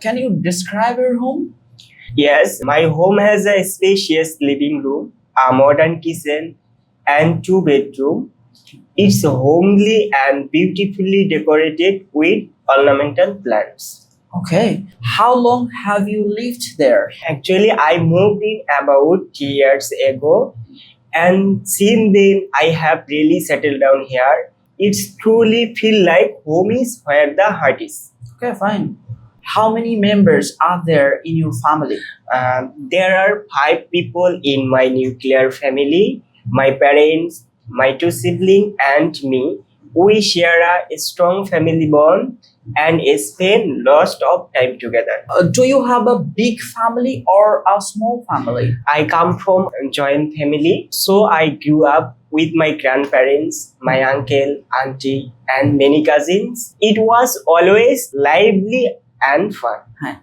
Can you describe your home? Yes, my home has a spacious living room, a modern kitchen, and two bedroom. It's homely and beautifully decorated with ornamental plants. Okay. How long have you lived there? Actually, I moved in about three years ago, and since then I have really settled down here. It's truly feel like home is where the heart is. Okay, fine. How many members are there in your family? Um, there are five people in my nuclear family my parents, my two siblings, and me. We share a strong family bond and spend lots of time together. Uh, do you have a big family or a small family? I come from a joint family, so I grew up with my grandparents, my uncle, auntie, and many cousins. It was always lively fun. হ্যাঁ